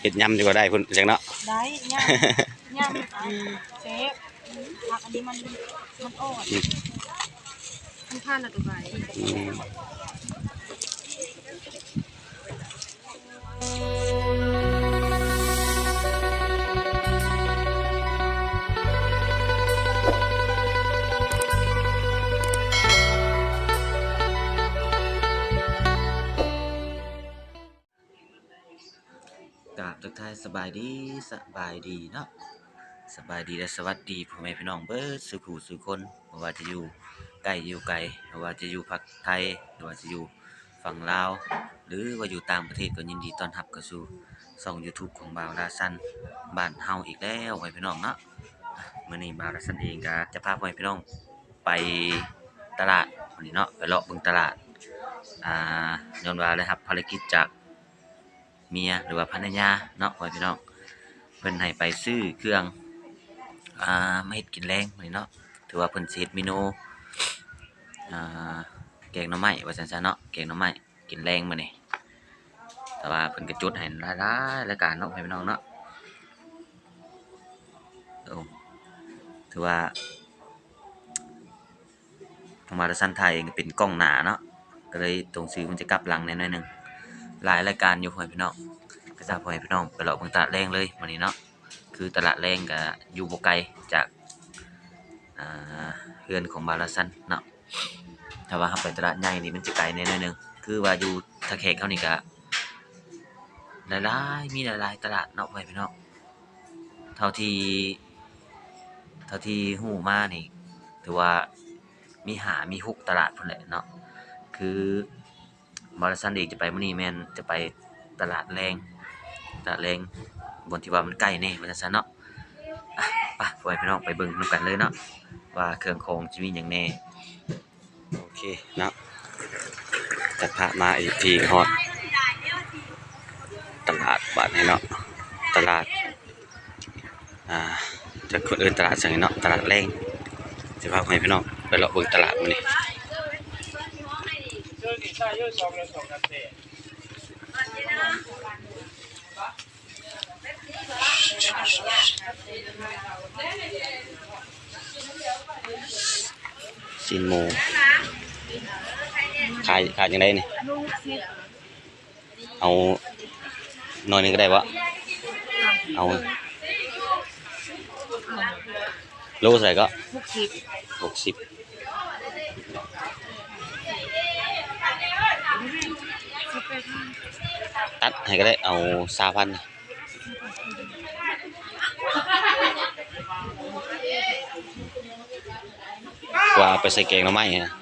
เฮ็ดยำดีกว่าได้พุ่นจังเนาะ ได้ย่ำย่ำอันเซฟผักอันนี้มันมันอ่อนมันทานอะไรตัวใบอืม กราบทักทายสบายดีสบายดีเนาะสบายดีและสวัสดีพ่อแม่พี่น้องเบิดสุขูสุคนบ่ว่าจะอยู่ใกล้อยู่ไกลบ่ว่าจะอยู่ภาคไทยหรือว่าจะอยู่ฝั่งลาว หรือว่าอยู่ต่างประเทศก็ยินดีต้อนรับเข้าสู่ช่อง YouTube ของบ่าวดาซันบ้านเฮาอีกแล้วพ่อแม่พี่น้องเนาะอะมื้อนี้บ่าวดาซันเองก็จะพาพ่อแม่พี่น้องไปตลาดวันนี้เนาะไปเลาะบิ่งตลาดอ่าย้อนว่าได้รับภารกิจจาก เมียหรือว่าภรรยาเนาะพ่อพี่น้องเพิ่นให้ไปซื้อเครื่องอ่ามาเฮ็ดกินแรงมื้อนี้เนาะถือว่าเพิ่นสิเฮ็ดเมนูอ่าแกงหน่อไม้ว่าซั่นซะเนาะแกงหน่อไม้กินแรงมื้อนี้แต่ว่าเพิ่นก็จุดให้หลายๆรายการเนาะพ่อพี่น้องเนาะโอ้ถือว่าทางมาราซันไทยเองเป็นกล้องหนาเนาะก็เลยตรงซื้อมันจะกลับหลังแน่น่อยหนึง หลายรายการอยู่พ่อพี่น้องก็จะพ่อพี่น้องไปเลาะเบิ่งตลาดแรงเลยวันนี้เนาะคือตลาดแรงก็อยู่บ่ไกลจากอ่าเฮือนของบาลาซันเนาะถ้าว่าเราไปตลาดใหญ่นี่มันจะไกลแน่นอนึงคือว่าอยู่ทะแขกเขานี่ก็หลายๆมีหลายๆตลาดเนาะพ่อพี่น้องเท่าที่เท่าที่ฮู้มานี่ถือว่ามีหามีฮุกตลาดพุ่นแหละเนาะคือ มอร์สันเองจะไปมื้อนี้แมนจะไปตลาดแรงตลาดแรงบนที่ว่ามันใกล้แน่ว่าจังซั่นเนาะอะไปพ่อพี่น้องไปเบิ่งนํกันเลยเนาะว่าเครื่องของจะมีหยังแน่โอเคเนาะจะพามาอีกทีฮอดตลาดบ้านนี้เนาะตลาดอ่าจะคนอื่นตลาดจังเนาะตลาดแรงจะพาพ่อแม่พี่น้องไปเลาะเบิ่งตลาดมื้ อนี้สินหมูขายขายยังไงนี่ลูกซิดเอาหน่อยหนึงก็ได้วะเอาโลเท่าไหร่ก็ลูกซิดหกสิบ สเปซ ตัดให้ก็ได้เอาสามพันกว่าไปใส่แกงหน่อไม้ฮะ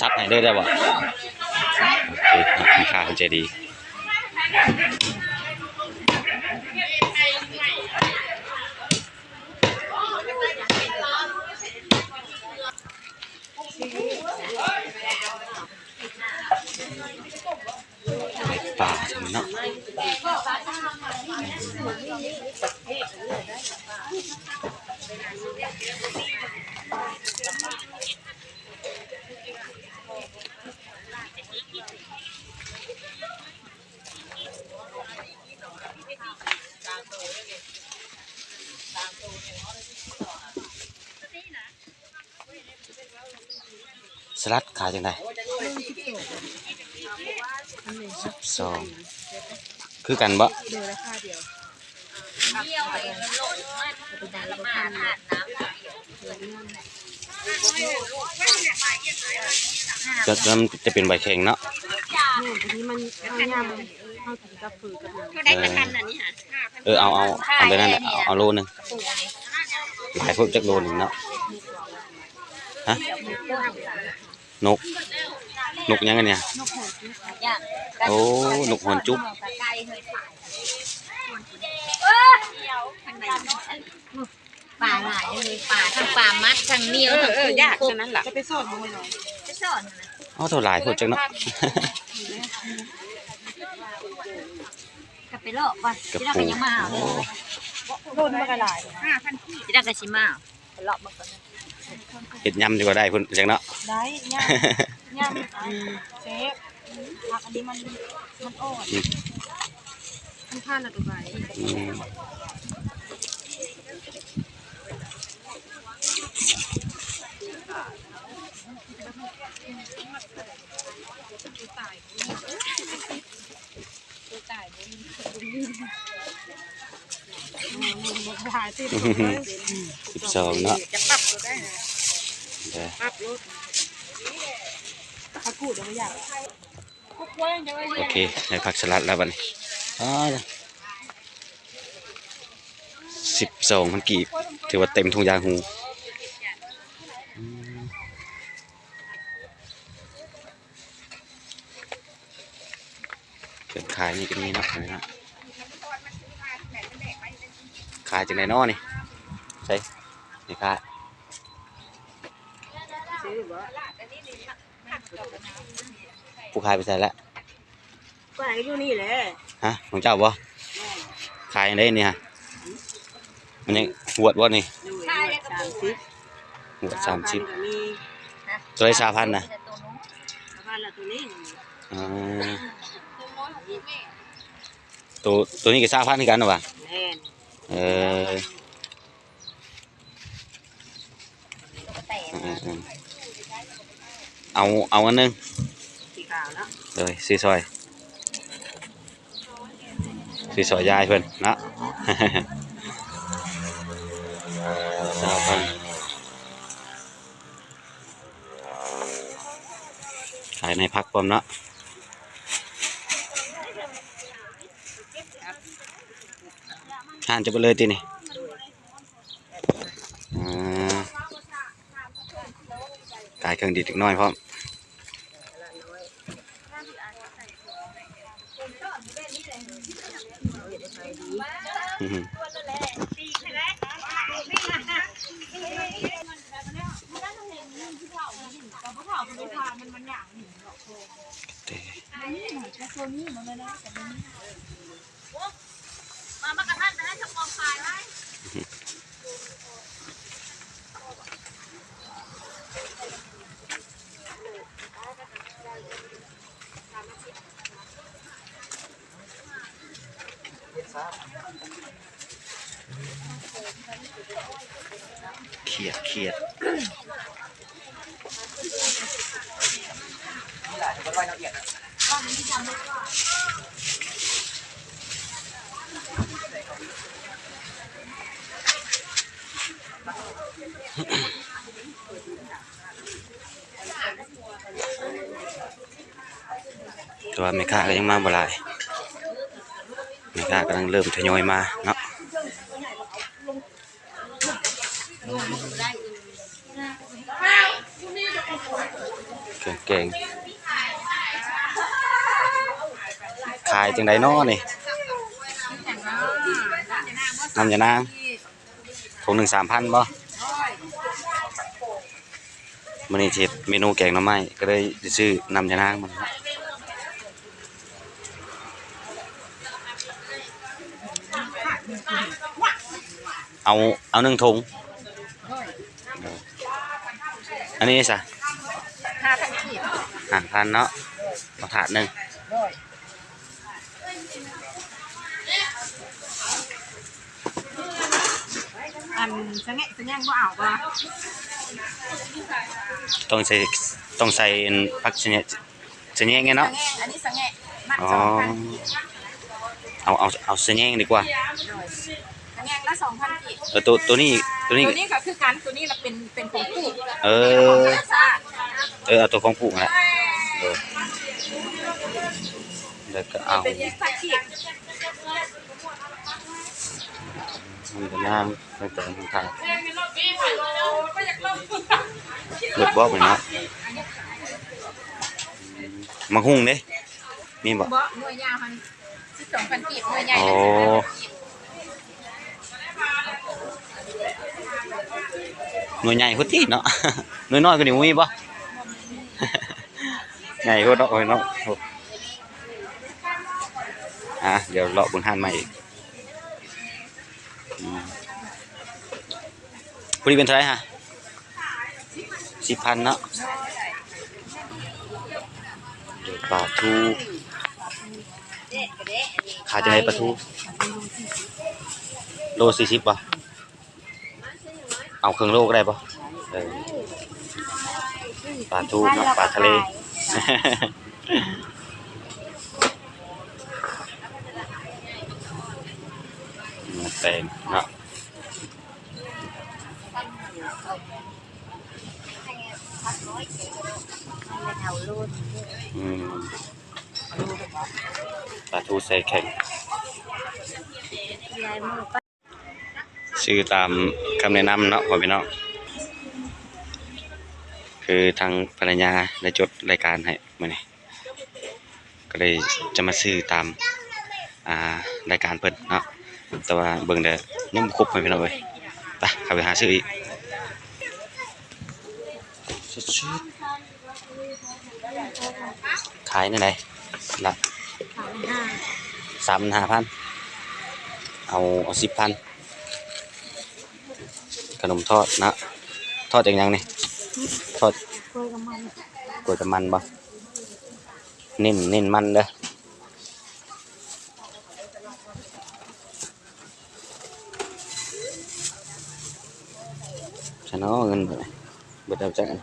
ซับให้ได้ได้บ่โอเคมีค่าคุณใจดี ป่าใช่ไหมเนาะ สลัดขายจังไดสิบสองคือกันบ่เดือนละค่าเดียวจะจะจะเป็นใบแข็งเนาะเนี่ยอันนี้มันเอาย่ำเอาถึงกับฝืนกับหนังเขาได้ประกันอันนี้ค่ะเออเอาเอาเอาไปนั่นแหละเอาเอาโลนึงหลายพวกจักโลหนึงเนาะฮะ นก นกยังไงเนี่ยนกหงส์อย่างโอ้ นกหอนจุ๊บไก่เลยป่าหลายเลยป่าทั้งป่ามัดทั้งเหนียวทั้งปูยากฉะนั้นล่ะจะไปสอนมันหน่อยจะสอนนะเอาเท่าหลายพวกจักเนาะกลับไปลอกก่อนกระที่เราปูก็ยังมาเอาโอ้โดนมากระหลายห้าพันที่ที่เราก็ชิมาเอาไปลอกมาก่อน เฮ็ดยำดีกว่าได้พุ่นจังเนาะ ได้ย่างย่างเชฟผักอันนี้มันมันอ่อนมันผ่านแล้วตัวใบอืมถ่ายติดสิบสองเนาะจะปรับ จะไว้โอเรียนเคได้ผักสลัดแล้วบัดนี้อ๋อสิบสองพันกีบถือว่าเต็มทุงยางหูอืมเกิดขายนี่ก็มีเนาะเห็นไหมเนาะขายจากไหนเนอนี่ใช่นี่ขาย ผู้ขายไปใส่แล้วก็ไหนอยู่นี่แหละฮะของเจ้าบ่ขายอันใดนี่ฮะมันยังหวดบ่นี่อยู่สามสิบหวดสามสิบมีตัวละสามพันนะบ้านละตัวนี้อ่าตัวตัวนี้ก็สามพันคือกันหรอวะแน่นเอออืมอืม เอาเอาอันหนึงสีขาวเนาะเลยซีซอยซีซอยยายเพิ่นเนาะสามพันขายในพักพร้อมเนาะห่านจะไปเลยตีนี่อ่าขาย เครื่องดีดอีกน้อยพร้อมอืม มามากระทันจะให้ทำกองขายไว้ ขียดเครียดตัวาแม่ค้าก็ยังมาบ่หลายแม่ค้ากำลังเริ่มทยอยมาเนาะ เครื่อง แกงขายจังไดน้อนี่น้ำยานางถุงหนึ่งสามพันบ่มันนี่เช็ดเมนูแกงน้ำไม้ก็เลยซื้อน้ำยานางมันเอาเอาหนึ่งถุง อันนี้สะห้าพันขีดห่างพันเนาะมาถาดหนึ่งอันสะแงะสะแงงก็เอาป่ะต้องใส่ต้องใส่ผักชนิดชนิดไงสะเนาะแงะอันนี้สะแงะมัดอ๋อสองพันเอาเอาเอาชนิดดีกว่าสะแงะละสองพันขีดเออตัวตัวนี้ ตัวนี้ ตัวนี้ก็คือกันตัวนี้เราเป็นเป็นผงปลูกเอของอธรรมชาติเออเอาตัวของปลูกนั่นแหละเออแล้วก็เอาเป็นยี่สิบขีดมันก็ย่างตั้งแต่ทางทางเลือดบอกไปเนาะมาหุ้งเด้มีบ่บ่หน่วยยาวมันสิบสองพันขีดหน่วยใหญ่โอ้ เลยสิบ หน่วยใหญ่โคตรที่เนาะหน่วยน้อยก็นี่มีบ่ใหญ่โคตรเนาะโอ้ยเนาะอะเดี๋ยวเลาะบนห้านใหม่อีกพอดีเป็นเท่าไรฮะสิบพันเนาะเดี๋ยวปลาทูขายจะให้ปลาทูโลสี่สิบป่ะ เอาเครื่องโลก็ได้ป่ะเออปลาทูเนาะปลาทะเลมันแปลงเนาะเอาโลดอืมปลาทูใส่แข็งยายมือชื่อตาม คำแนะนำเนาะพ่อพี่น้องคือทางภรรยาได้จดรายการให้มื่อนี้ก็เลยจะมาซื้อตามอ่ารายการเพิ่นเนาะแต่ว่าเบิ่งเด้อยังบ่ครบพ่อพี่น้องเอ้ยไปเข้าไปหาซื้ออีกชุดๆขายในไหนละสามห้าสามห้าพันเอาเอาสิบพัน ขนมทอดนะ ทอดจากหยังนี่ทอดกล้วยกับมันกล้วยกับมันบ่เน้นเน้นมันเด้อฉันเอาเงินไปเบิดเอาจากอัน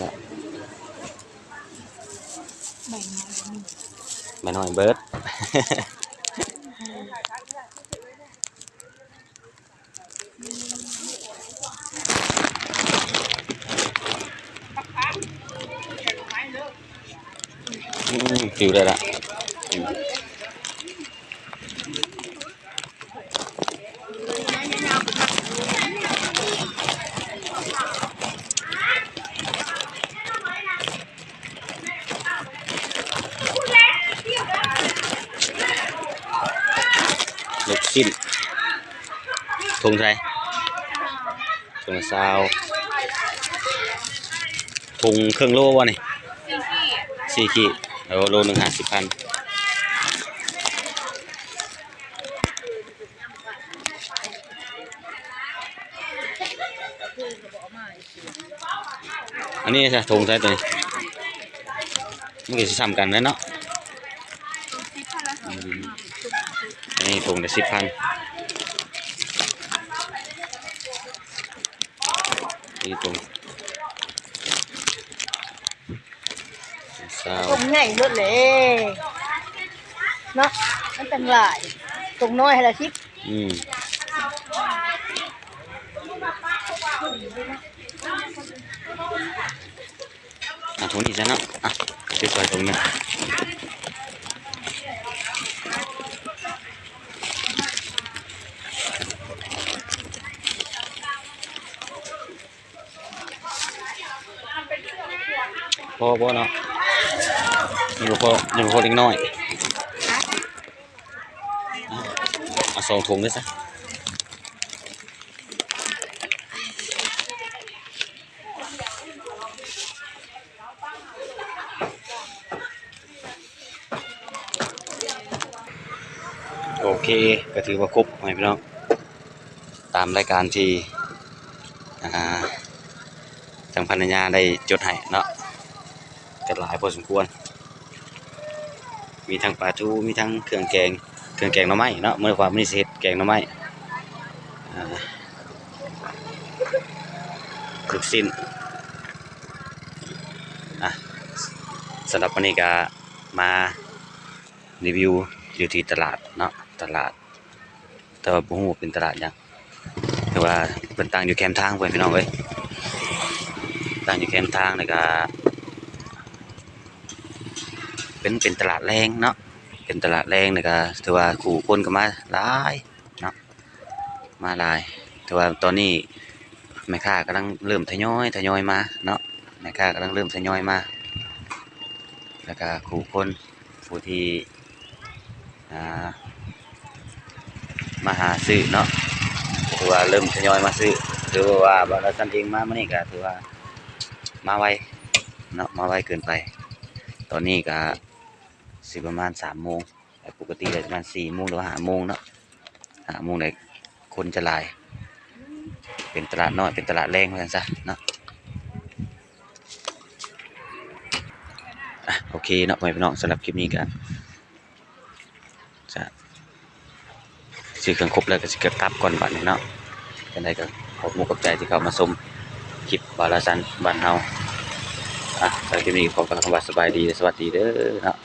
นะแบ่งมาไม่น้อยเบิด อืม ฟิวได้ละลูกชิ้นถุงไทยถุงละซาวถุงเครื่องโลวะนี่สี่ขีด แล้วโลหนึ่งห้าสิบพันอันนี้ใช่ถุงใช่ตัวนี้มันก็จะซ้ำกันนะเนาะอันนี้ถุงละสิบพันนี่ถุงสาว ตรง ใหญ่หมดเลยเนาะมันตั้งหลายตรงน้อยให้ละชิปอืมอะถุงนี้ซะเนาะอะเก็บไว้ตรงนี้พอพอเนาะ ยังบ่พอยังบ่พอเล็กน้อยอะเอาสองถุงด้วยซะโอเคก็ถือว่าครบไหมพี่น้องตามรายการที่อ่าทางพันญาได้จดให้เนาะก็หลายพอสมควร มีทั้งปลาทูมีทั้งเครื่องแกงเครื่องแกงหน่อไม้เนาะเมื่อความมิเศษแกงหน่อไม้อ่าลูกสิ้นอะสำหรับวันนี้ก็มารีวิวอยู่ที่ตลาดเนาะตลาด แต่ว่าบ่ฮู้ว่าเป็นตลาดยังแต่ว่าเพิ่นตังอยู่แคมทางเพิ่อนพี่น้องเอ้ยตังอยู่แคมทางแล้วก็ เป็นเป็นตลาดแรงเนาะเป็นตลาดแรงแล้วก็ถือว่าคู่คนก็มาหลายเนาะมาหลายแต่ว่าตอนนี้แม่ค้ากำลังเริ่มทยอยทยอยมาเนาะแม่ค้ากำลังเริ่มทยอยมาแล้วก็คู่คนผู้ที่มาหาซื้อเนาะถือว่าเริ่มทยอยมาซื้อถือว่าบริษัทเองมามื่อนี้ก็ถือว่ามาไวเนาะมาไวเกินไป ตอนนี้ก็ สิประมาณสามโมงแต่ปกติก็ประมาณสี่โมงหรือห้าโมงเนาะห้าโมงเนี่ยคนจะลาย เป็นตลาดน้อยเป็นตลาดแรงว่าซั่นซะเนาะโอเคเนาะพ่อแม่พี่น้องสำหรับคลิปนี้ก็จะซื้อเครื่องครบแล้วก็สิกลับก่อนบัดนี้เนาะจังได้ก็ขอบคุณขอบใจที่เข้ามาชมคลิปบาลาซันบ้านเฮาอะสำหรับคลิปนี้ขอกล่าวคำว่าสบายดีสวัสดีเด้อเนาะ